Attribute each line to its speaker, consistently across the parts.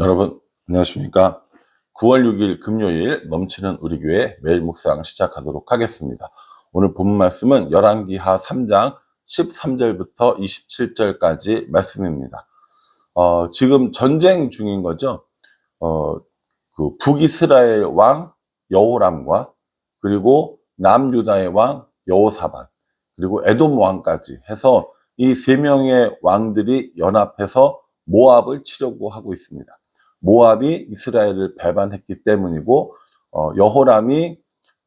Speaker 1: 여러분 안녕하십니까? 9월 6일 금요일 넘치는 우리 교회 매일 묵상 시작하도록 하겠습니다. 오늘 본 말씀은 열왕기하 3장 13절부터 27절까지 말씀입니다. 어, 지금 전쟁 중인 거죠? 어, 그 북이스라엘 왕 여호람과 그리고 남유다의 왕 여호사반 그리고 에돔 왕까지 해서 이 세 명의 왕들이 연합해서 모압을 치려고 하고 있습니다. 모압이 이스라엘을 배반했기 때문이고 어, 여호람이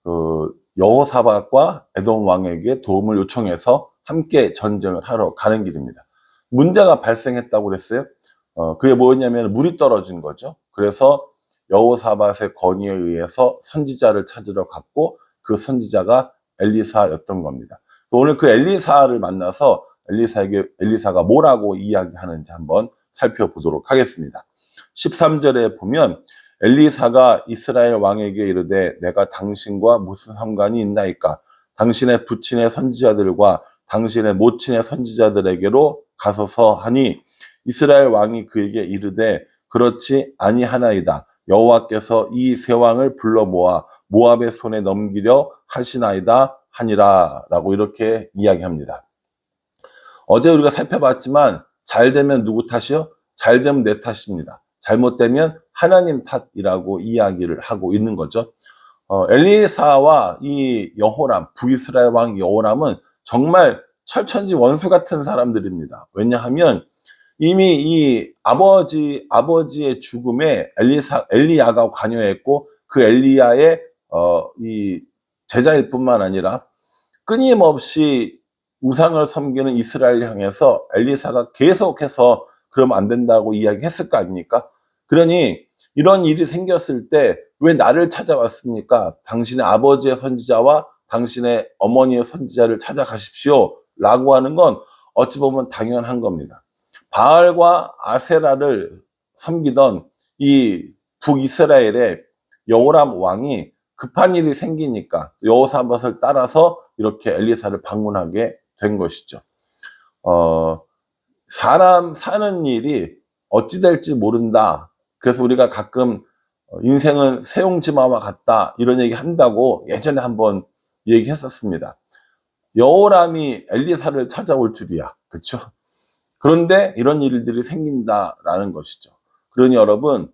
Speaker 1: 그 여호사박과 에돔 왕에게 도움을 요청해서 함께 전쟁을 하러 가는 길입니다. 문제가 발생했다고 그랬어요. 어, 그게 뭐였냐면 물이 떨어진 거죠. 그래서 여호사밧의 건의에 의해서 선지자를 찾으러 갔고 그 선지자가 엘리사였던 겁니다. 오늘 그 엘리사를 만나서 엘리사에게 엘리사가 뭐라고 이야기하는지 한번 살펴보도록 하겠습니다. 13절에 보면 엘리사가 이스라엘 왕에게 이르되 내가 당신과 무슨 상관이 있나이까 당신의 부친의 선지자들과 당신의 모친의 선지자들에게로 가서서 하니 이스라엘 왕이 그에게 이르되 그렇지 아니하나이다 여호와께서 이 세 왕을 불러 모아 모압의 손에 넘기려 하시나이다 하니라라고 이렇게 이야기합니다. 어제 우리가 살펴봤지만 잘 되면 누구 탓이요? 잘 되면 내 탓입니다. 잘못되면 하나님 탓이라고 이야기를 하고 있는 거죠. 어, 엘리사와 이 여호람, 북이스라엘 왕 여호람은 정말 철천지 원수 같은 사람들입니다. 왜냐하면 이미 이 아버지, 아버지의 죽음에 엘리사, 엘리야가 관여했고 그 엘리야의, 어, 이 제자일 뿐만 아니라 끊임없이 우상을 섬기는 이스라엘 향해서 엘리사가 계속해서 그러면 안 된다고 이야기했을 거 아닙니까? 그러니 이런 일이 생겼을 때 왜 나를 찾아왔습니까? 당신의 아버지의 선지자와 당신의 어머니의 선지자를 찾아가십시오. 라고 하는 건 어찌 보면 당연한 겁니다. 바알과 아세라를 섬기던 이 북이스라엘의 여호람 왕이 급한 일이 생기니까 여호사밧을 따라서 이렇게 엘리사를 방문하게 된 것이죠. 어, 사람 사는 일이 어찌 될지 모른다. 그래서 우리가 가끔 인생은 세용지마와 같다 이런 얘기 한다고 예전에 한번 얘기했었습니다. 여호람이 엘리사를 찾아올 줄이야. 그렇죠? 그런데 이런 일들이 생긴다라는 것이죠. 그러니 여러분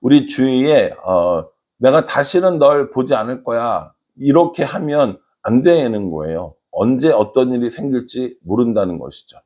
Speaker 1: 우리 주위에 어, 내가 다시는 널 보지 않을 거야 이렇게 하면 안 되는 거예요. 언제 어떤 일이 생길지 모른다는 것이죠.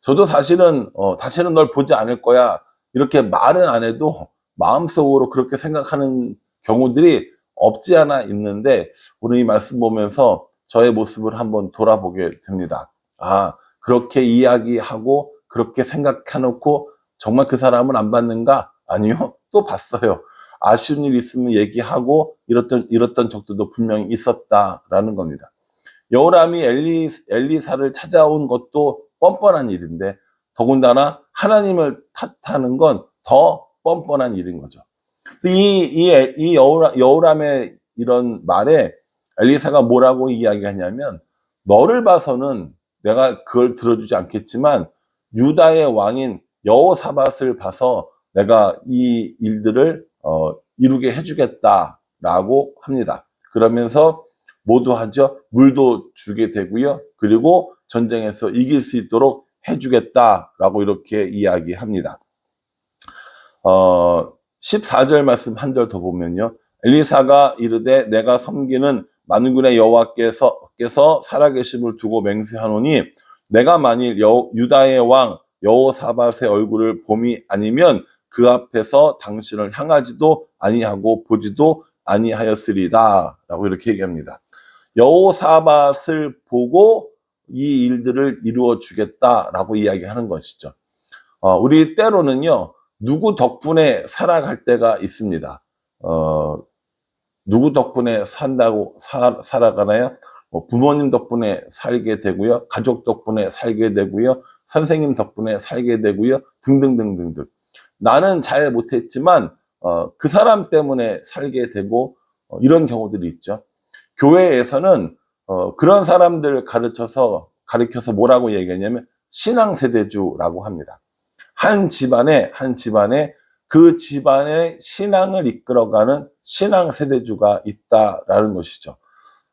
Speaker 1: 저도 사실은 어, 다시는 널 보지 않을 거야 이렇게 말은 안 해도 마음속으로 그렇게 생각하는 경우들이 없지 않아 있는데 오늘 이 말씀 보면서 저의 모습을 한번 돌아보게 됩니다. 아 그렇게 이야기하고 그렇게 생각해놓고 정말 그 사람은 안 받는가? 아니요 또 봤어요. 아쉬운 일 있으면 얘기하고 이랬던 이랬던 적들도 분명히 있었다라는 겁니다. 여호람이 엘리, 엘리사를 찾아온 것도 뻔뻔한 일인데 더군다나 하나님을 탓하는 건 더 뻔뻔한 일인 거죠. 이, 이, 이 여호람의 이런 말에 엘리사가 뭐라고 이야기하냐면 너를 봐서는 내가 그걸 들어주지 않겠지만 유다의 왕인 여호사밧을 봐서 내가 이 일들을 어, 이루게 해주겠다라고 합니다. 그러면서 모두 하죠. 물도 주게 되고요. 그리고 전쟁에서 이길 수 있도록 해주겠다라고 이렇게 이야기합니다. 어, 14절 말씀 한 절 더 보면요. 엘리사가 이르되 내가 섬기는 만군의 여호와께서 께서 살아계심을 두고 맹세하노니 내가 만일 여, 유다의 왕 여호사밧의 얼굴을 봄이 아니면 그 앞에서 당신을 향하지도 아니하고 보지도 아니하였으리다 라고 이렇게 얘기합니다. 여호사밧을 보고 이 일들을 이루어 주겠다라고 이야기하는 것이죠. 어, 우리 때로는요 누구 덕분에 살아갈 때가 있습니다. 어, 누구 덕분에 산다고 사, 살아가나요? 뭐 부모님 덕분에 살게 되고요, 가족 덕분에 살게 되고요, 선생님 덕분에 살게 되고요, 등등등등등. 나는 잘 못했지만 어, 그 사람 때문에 살게 되고 어, 이런 경우들이 있죠. 교회에서는 어, 그런 사람들 가르쳐서 가르쳐서 뭐라고 얘기하냐면 신앙 세대주라고 합니다. 한 집안에 한 집안에 그 집안의 신앙을 이끌어가는 신앙 세대주가 있다라는 것이죠.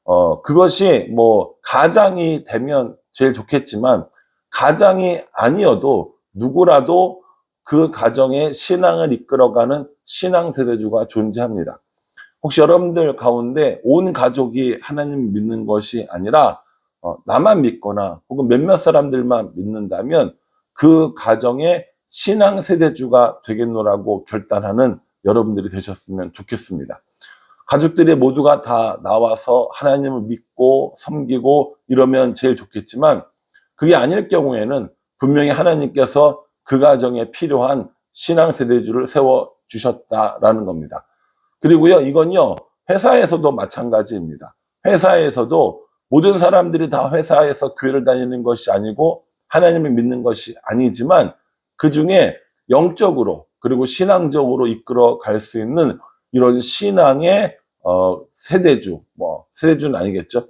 Speaker 1: 어, 그것이 뭐 가장이 되면 제일 좋겠지만 가장이 아니어도 누구라도 그 가정의 신앙을 이끌어가는 신앙 세대주가 존재합니다. 혹시 여러분들 가운데 온 가족이 하나님 믿는 것이 아니라 어, 나만 믿거나 혹은 몇몇 사람들만 믿는다면 그 가정의 신앙 세대주가 되겠노라고 결단하는 여러분들이 되셨으면 좋겠습니다. 가족들이 모두가 다 나와서 하나님을 믿고 섬기고 이러면 제일 좋겠지만 그게 아닐 경우에는 분명히 하나님께서 그 가정에 필요한 신앙 세대주를 세워 주셨다라는 겁니다. 그리고요, 이건요, 회사에서도 마찬가지입니다. 회사에서도 모든 사람들이 다 회사에서 교회를 다니는 것이 아니고 하나님을 믿는 것이 아니지만 그 중에 영적으로 그리고 신앙적으로 이끌어 갈 수 있는 이런 신앙의 어, 세대주, 뭐 세대주는 아니겠죠.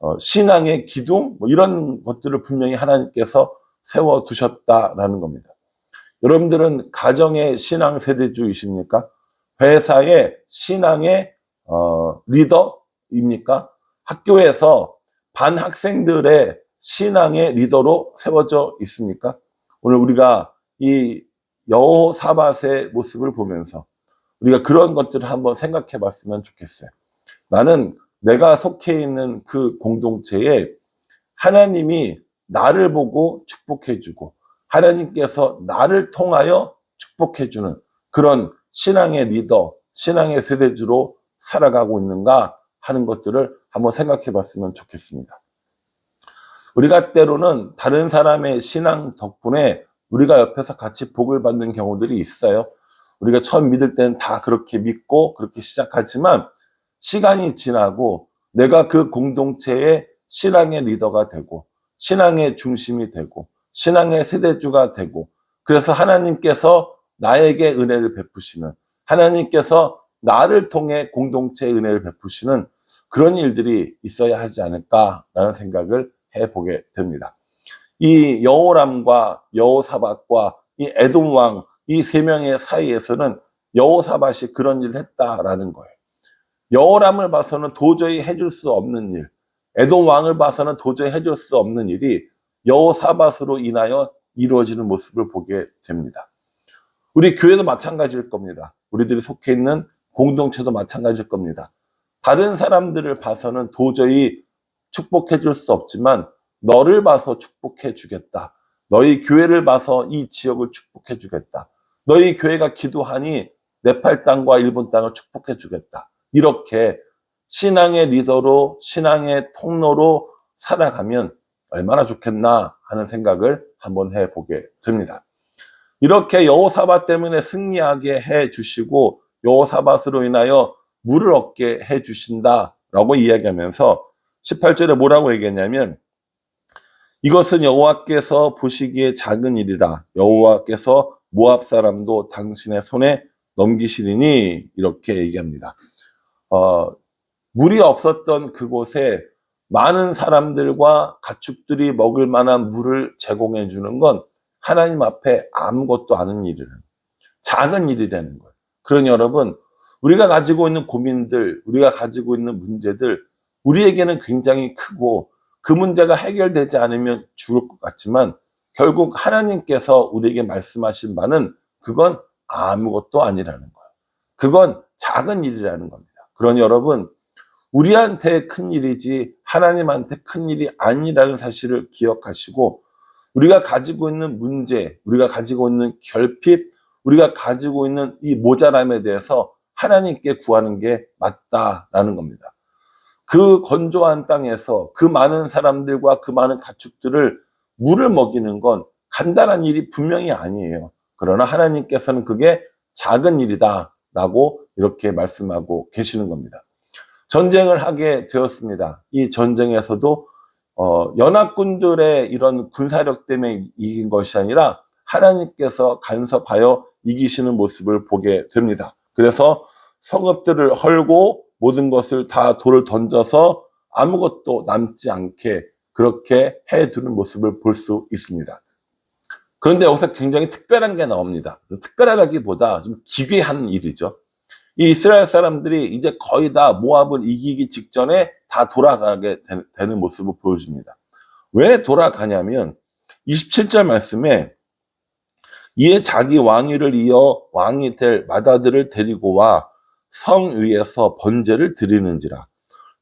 Speaker 1: 어, 신앙의 기둥 뭐 이런 것들을 분명히 하나님께서 세워 두셨다라는 겁니다. 여러분들은 가정의 신앙 세대주이십니까? 회사의 신앙의 어, 리더입니까? 학교에서 반 학생들의 신앙의 리더로 세워져 있습니까? 오늘 우리가 이 여호사밧의 모습을 보면서 우리가 그런 것들을 한번 생각해 봤으면 좋겠어요. 나는 내가 속해 있는 그 공동체에 하나님이 나를 보고 축복해 주고 하나님께서 나를 통하여 축복해 주는 그런 신앙의 리더, 신앙의 세대주로 살아가고 있는가 하는 것들을 한번 생각해 봤으면 좋겠습니다. 우리가 때로는 다른 사람의 신앙 덕분에 우리가 옆에서 같이 복을 받는 경우들이 있어요. 우리가 처음 믿을 때는 다 그렇게 믿고 그렇게 시작하지만 시간이 지나고 내가 그 공동체의 신앙의 리더가 되고 신앙의 중심이 되고 신앙의 세대주가 되고 그래서 하나님께서 나에게 은혜를 베푸시는 하나님께서 나를 통해 공동체의 은혜를 베푸시는 그런 일들이 있어야 하지 않을까라는 생각을 해보게 됩니다. 이 여호람과 여호사밧과 이 에돔 왕 이 세 명의 사이에서는 여호사밧이 그런 일을 했다라는 거예요. 여호람을 봐서는 도저히 해줄 수 없는 일, 에돔 왕을 봐서는 도저히 해줄 수 없는 일이 여호사밧으로 인하여 이루어지는 모습을 보게 됩니다. 우리 교회도 마찬가지일 겁니다. 우리들이 속해 있는 공동체도 마찬가지일 겁니다. 다른 사람들을 봐서는 도저히 축복해 줄 수 없지만 너를 봐서 축복해 주겠다. 너희 교회를 봐서 이 지역을 축복해 주겠다. 너희 교회가 기도하니 네팔 땅과 일본 땅을 축복해 주겠다. 이렇게 신앙의 리더로 신앙의 통로로 살아가면 얼마나 좋겠나 하는 생각을 한번 해보게 됩니다. 이렇게 여호사밧 때문에 승리하게 해 주시고 여호사밧으로 인하여 물을 얻게 해 주신다라고 이야기하면서 18절에 뭐라고 얘기했냐면 이것은 여호와께서 보시기에 작은 일이라 여호와께서 모압 사람도 당신의 손에 넘기시리니 이렇게 얘기합니다. 어, 물이 없었던 그곳에 많은 사람들과 가축들이 먹을 만한 물을 제공해 주는 건 하나님 앞에 아무것도 아닌 일이라는 작은 일이라는 거예요. 그러니 여러분 우리가 가지고 있는 고민들, 우리가 가지고 있는 문제들 우리에게는 굉장히 크고 그 문제가 해결되지 않으면 죽을 것 같지만 결국 하나님께서 우리에게 말씀하신 바는 그건 아무것도 아니라는 거예요. 그건 작은 일이라는 겁니다. 그러니 여러분, 우리한테 큰 일이지 하나님한테 큰 일이 아니라는 사실을 기억하시고 우리가 가지고 있는 문제, 우리가 가지고 있는 결핍, 우리가 가지고 있는 이 모자람에 대해서 하나님께 구하는 게 맞다라는 겁니다. 그 건조한 땅에서 그 많은 사람들과 그 많은 가축들을 물을 먹이는 건 간단한 일이 분명히 아니에요. 그러나 하나님께서는 그게 작은 일이다라고 이렇게 말씀하고 계시는 겁니다. 전쟁을 하게 되었습니다. 이 전쟁에서도 어, 연합군들의 이런 군사력 때문에 이긴 것이 아니라 하나님께서 간섭하여 이기시는 모습을 보게 됩니다. 그래서 성읍들을 헐고 모든 것을 다 돌을 던져서 아무것도 남지 않게 그렇게 해두는 모습을 볼 수 있습니다. 그런데 여기서 굉장히 특별한 게 나옵니다. 특별하다기보다 좀 기괴한 일이죠. 이 이스라엘 사람들이 이제 거의 다 모압을 이기기 직전에 다 돌아가게 되- 되는 모습을 보여줍니다. 왜 돌아가냐면 27절 말씀에 이에 자기 왕위를 이어 왕이 될 마다들을 데리고 와 성 위에서 번제를 드리는지라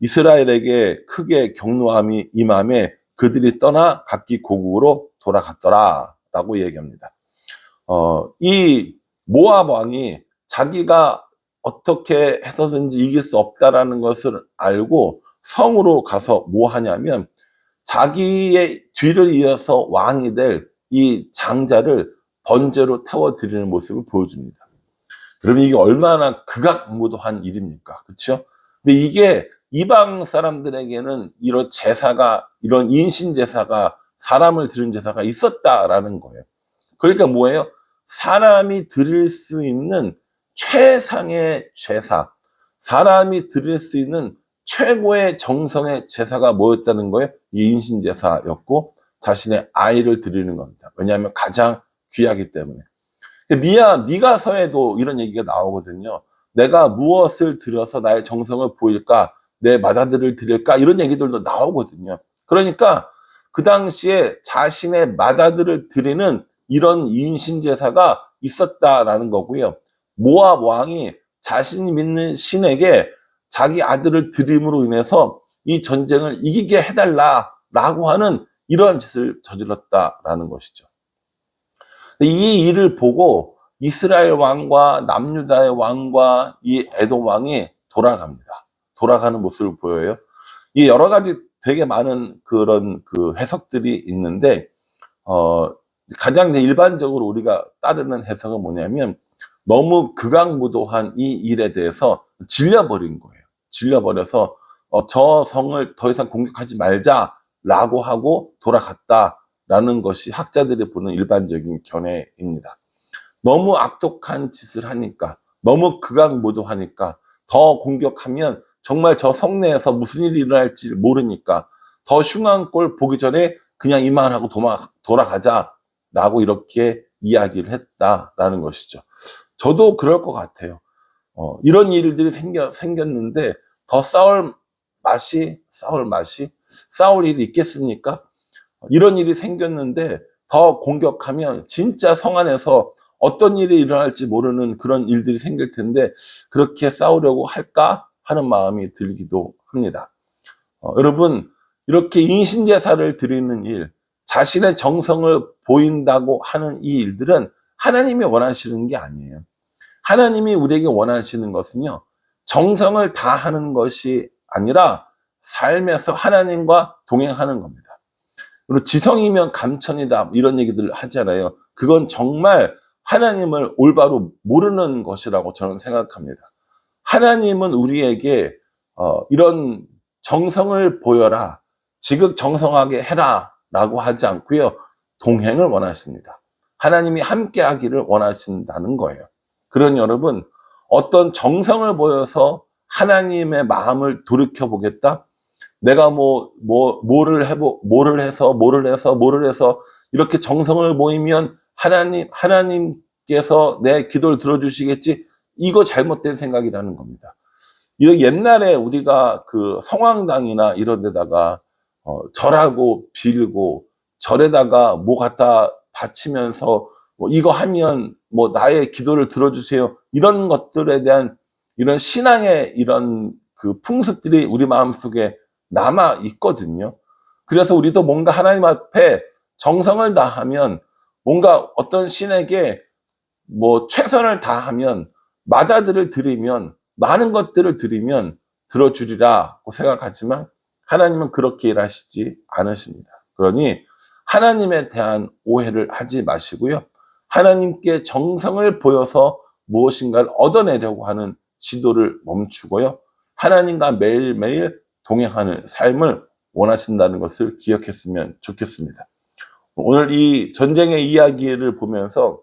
Speaker 1: 이스라엘에게 크게 경노함이 임함에 그들이 떠나 각기 고국으로 돌아갔더라 라고 얘기합니다. 어, 이 모압 왕이 자기가 어떻게 해서든지 이길 수 없다라는 것을 알고 성으로 가서 뭐 하냐면 자기의 뒤를 이어서 왕이 될 이 장자를 번제로 태워 드리는 모습을 보여줍니다. 그러면 이게 얼마나 극악무도한 일입니까? 그렇죠? 근데 이게 이방 사람들에게는 이런 제사가 이런 인신 제사가 사람을 드린 제사가 있었다라는 거예요. 그러니까 뭐예요? 사람이 드릴 수 있는 최상의 제사, 사람이 드릴 수 있는 최고의 정성의 제사가 뭐였다는 거예요? 이 인신 제사였고 자신의 아이를 드리는 겁니다. 왜냐하면 가장 귀하기 때문에. 미야 미가서에도 이런 얘기가 나오거든요. 내가 무엇을 드려서 나의 정성을 보일까, 내 마다들을 드릴까 이런 얘기들도 나오거든요. 그러니까 그 당시에 자신의 마다들을 드리는 이런 인신 제사가 있었다라는 거고요. 모압 왕이 자신이 믿는 신에게 자기 아들을 드림으로 인해서 이 전쟁을 이기게 해달라라고 하는 이러한 짓을 저질렀다라는 것이죠. 이 일을 보고 이스라엘 왕과 남유다의 왕과 이 에돔 왕이 돌아갑니다. 돌아가는 모습을 보여요. 이 여러 가지 되게 많은 그런 그 해석들이 있는데 어 가장 일반적으로 우리가 따르는 해석은 뭐냐면 너무 극악무도한 이 일에 대해서 질려버린 거예요. 질려버려서 어, 저 성을 더 이상 공격하지 말자라고 하고 돌아갔다라는 것이 학자들이 보는 일반적인 견해입니다. 너무 악독한 짓을 하니까, 너무 극악무도하니까 더 공격하면 정말 저 성내에서 무슨 일이 일어날지 모르니까 더 흉한 꼴 보기 전에 그냥 이만하고 도마, 돌아가자라고 이렇게 이야기를 했다라는 것이죠. 저도 그럴 것 같아요. 어, 이런 일들이 생겨, 생겼는데 더 싸울 맛이, 싸울 맛이, 싸울 일이 있겠습니까? 이런 일이 생겼는데 더 공격하면 진짜 성 안에서 어떤 일이 일어날지 모르는 그런 일들이 생길 텐데 그렇게 싸우려고 할까 하는 마음이 들기도 합니다. 어, 여러분 이렇게 인신제사를 드리는 일, 자신의 정성을 보인다고 하는 이 일들은 하나님이 원하시는 게 아니에요. 하나님이 우리에게 원하시는 것은요, 정성을 다하는 것이 아니라 삶에서 하나님과 동행하는 겁니다. 그리고 지성이면 감천이다 이런 얘기들 하잖아요. 그건 정말 하나님을 올바로 모르는 것이라고 저는 생각합니다. 하나님은 우리에게 어, 이런 정성을 보여라, 지극정성하게 해라라고 하지 않고요, 동행을 원하십니다. 하나님이 함께 하기를 원하신다는 거예요. 그런 여러분 어떤 정성을 보여서 하나님의 마음을 돌이켜 보겠다. 내가 뭐, 뭐, 뭐를 해보, 뭐를 해서, 뭐를 해서, 뭐를 해서, 이렇게 정성을 모이면 하나님, 하나님께서 내 기도를 들어주시겠지? 이거 잘못된 생각이라는 겁니다. 이거 옛날에 우리가 그 성황당이나 이런 데다가, 어, 절하고 빌고, 절에다가 뭐 갖다 바치면서, 뭐 이거 하면 뭐 나의 기도를 들어주세요. 이런 것들에 대한 이런 신앙의 이런 그 풍습들이 우리 마음 속에 남아 있거든요. 그래서 우리도 뭔가 하나님 앞에 정성을 다하면 뭔가 어떤 신에게 뭐 최선을 다하면 마다들을 드리면 많은 것들을 드리면 들어주리라고 생각하지만 하나님은 그렇게 일하시지 않으십니다. 그러니 하나님에 대한 오해를 하지 마시고요. 하나님께 정성을 보여서 무엇인가를 얻어내려고 하는 지도를 멈추고요. 하나님과 매일매일 동행하는 삶을 원하신다는 것을 기억했으면 좋겠습니다. 오늘 이 전쟁의 이야기를 보면서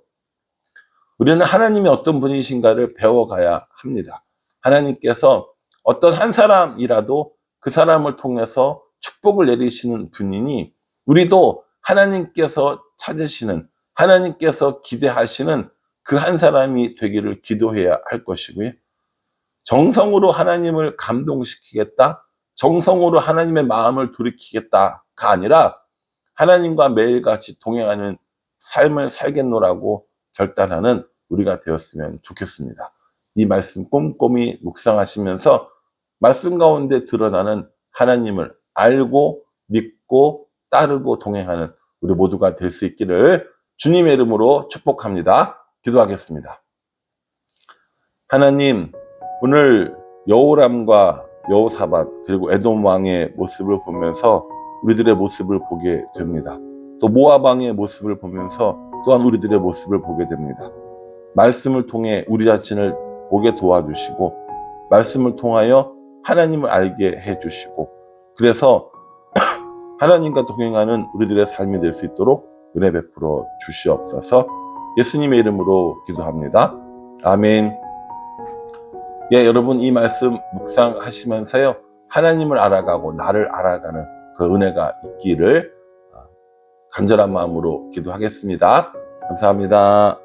Speaker 1: 우리는 하나님이 어떤 분이신가를 배워가야 합니다. 하나님께서 어떤 한 사람이라도 그 사람을 통해서 축복을 내리시는 분이니 우리도 하나님께서 찾으시는 하나님께서 기대하시는 그 한 사람이 되기를 기도해야 할 것이고요. 정성으로 하나님을 감동시키겠다. 정성으로 하나님의 마음을 돌이키겠다가 아니라 하나님과 매일같이 동행하는 삶을 살겠노라고 결단하는 우리가 되었으면 좋겠습니다. 이 말씀 꼼꼼히 묵상하시면서 말씀 가운데 드러나는 하나님을 알고 믿고 따르고 동행하는 우리 모두가 될 수 있기를 주님의 이름으로 축복합니다. 기도하겠습니다. 하나님, 오늘 여호람과 여호사밧 그리고 에돔 왕의 모습을 보면서 우리들의 모습을 보게 됩니다. 또 모압 왕의 모습을 보면서 또한 우리들의 모습을 보게 됩니다. 말씀을 통해 우리 자신을 보게 도와주시고 말씀을 통하여 하나님을 알게 해주시고 그래서 하나님과 동행하는 우리들의 삶이 될 수 있도록 은혜 베풀어 주시옵소서 예수님의 이름으로 기도합니다. 아멘. 예, 여러분 이 말씀 묵상하시면서요. 하나님을 알아가고 나를 알아가는 그 은혜가 있기를 간절한 마음으로 기도하겠습니다. 감사합니다.